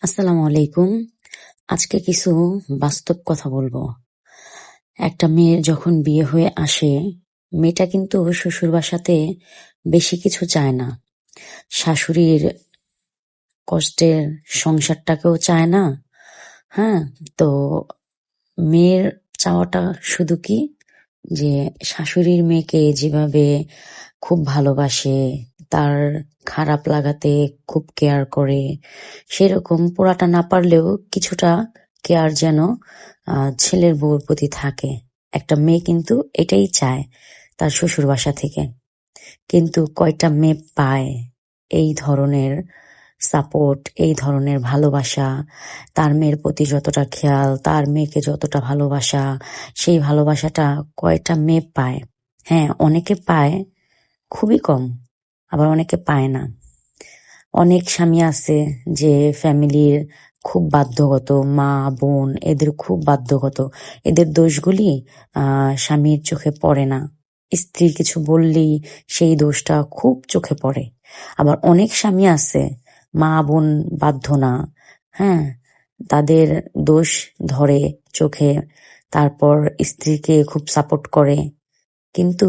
আসসালামু আলাইকুম। আজকে কিছু বাস্তব কথা বলব। একটা মেয়ে যখন বিয়ে হয়ে আসে, মেয়েটা কিন্তু শ্বশুর বাসাতে বেশি কিছু চায় না। শাশুড়ির কষ্টের সংসারটাকেও চায় না। হ্যাঁ তো মেয়ের চাওয়াটা শুধু কি? যে শাশুড়ির মেয়েকে যেভাবে খুব ভালোবাসে তার খারাপ লাগাতে খুব কেয়ার করে। সেরকম পুরাটা না পারলেও কিছুটা কেয়ার যেন ছেলের বউর প্রতি থাকে। একটা মেয়ে কিন্তু এটাই চায় তার শ্বশুর বাসা থেকে। কিন্তু কয়টা মেয়ে পায় এই ধরনের সাপোর্ট এই ধরনের ভালোবাসা, তার মেয়ের প্রতি যতটা খেয়াল, তার মেয়েকে যতটা ভালোবাসা, সেই ভালোবাসাটা কয়টা মেয়ে পায়? হ্যাঁ অনেকে পায়, খুবই কম। আবার অনেকে পায় না। অনেক স্বামী আছে যে ফ্যামিলির খুব বাধ্যগত, মা, বোন এদের খুব বাধ্যগত। এদের দোষগুলি স্বামীর চোখে পড়ে না। স্ত্রীর কিছু বললেই সেই দোষটা খুব চোখে পড়ে। আবার অনেক স্বামী আছে, মা, বোন বাধ্য না। হ্যাঁ তাদের দোষ ধরে চোখে, তারপর স্ত্রীকে খুব সাপোর্ট করে। কিন্তু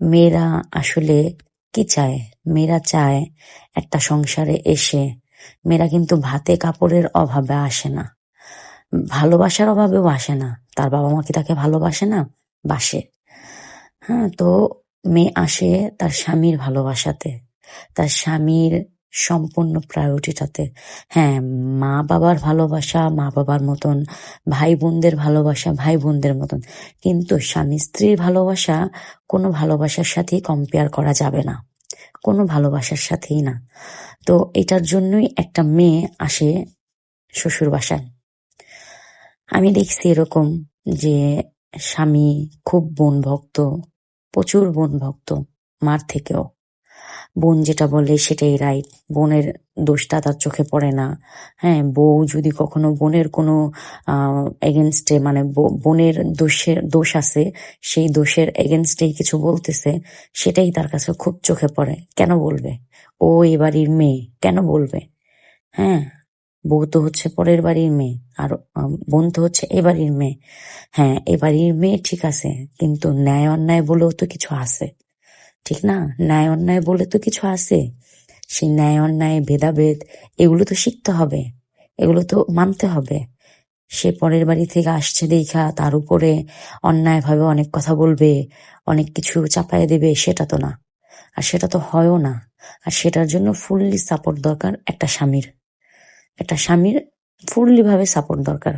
মেয়েরা আসলে কি চায়? মেয়েরা চায় একটা সংসারে এসে। মেয়েরা কিন্তু ভাতে কাপড়ের অভাবে আসে না। ভালোবাসার অভাবেও আসে না। তার বাবা মা কি তাকে ভালোবাসে না? বাসে। হ্যাঁ তো মেয়ে আসে তার স্বামীর ভালোবাসাতে। তার স্বামীর সম্পূর্ণ প্রায়োরিটিটাতে হ্যাঁ মা বাবার ভালোবাসা মা বাবার মতন ভাই বোনদের ভালোবাসা ভাই বোনদের মতন। কিন্তু স্বামী স্ত্রীর ভালোবাসা কোনো ভালোবাসার সাথেই কম্পেয়ার করা যাবে না। কোনো ভালোবাসার সাথেই না। তো এটার জন্যই একটা মেয়ে আসে শ্বশুর বাসায়। আমি দেখছি এরকম যে স্বামী খুব বোন ভক্ত, প্রচুর বোন ভক্ত, মার থেকেও। বোন যেটা বলে সেটাই রাইট বোনের দোষটা তার চোখে পড়ে না। হ্যাঁ বউ যদি কখনো বোনের কোনো এগেনস্টে মানে বোনের দোষের দোষ আছে, সেই দোষের এগেনস্টেই কিছু বলতেছে, সেটাই তার কাছে খুব চোখে পড়ে। কেন বলবে? ও এ বাড়ির মেয়ে, কেন বলবে? হ্যাঁ বউ তো হচ্ছে পরের বাড়ির মেয়ে, আর বোন তো হচ্ছে এ বাড়ির মেয়ে। হ্যাঁ এ বাড়ির মেয়ে ঠিক আছে, কিন্তু ন্যায় অন্যায় বলেও তো কিছু আছে। ঠিক না? ন্যায় অন্যায় বলে তো কিছু আছে। সেই ন্যায়, অন্যায়, ভেদাভেদ, এগুলো তো শিখতে হবে। এগুলো তো মানতে হবে। সে পরের বাড়ি থেকে আসছে দেখা, তার উপরে অন্যায়ভাবে অনেক কথা বলবে, অনেক কিছু চাপায় দেবে, সেটা তো না। আর সেটা তো হয়ও না। আর সেটার জন্য ফুললি সাপোর্ট দরকার একটা স্বামীর। একটা স্বামীর ফুললি ভাবে সাপোর্ট দরকার।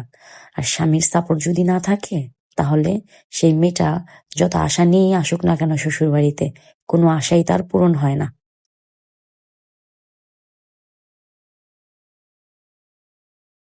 আর স্বামীর সাপোর্ট যদি না থাকে, তাহলে সেই মেয়েটা যত আশা নিয়েই আসুক না কেন শ্বশুর বাড়িতে কোনো আশাই তার পূরণ হয় না।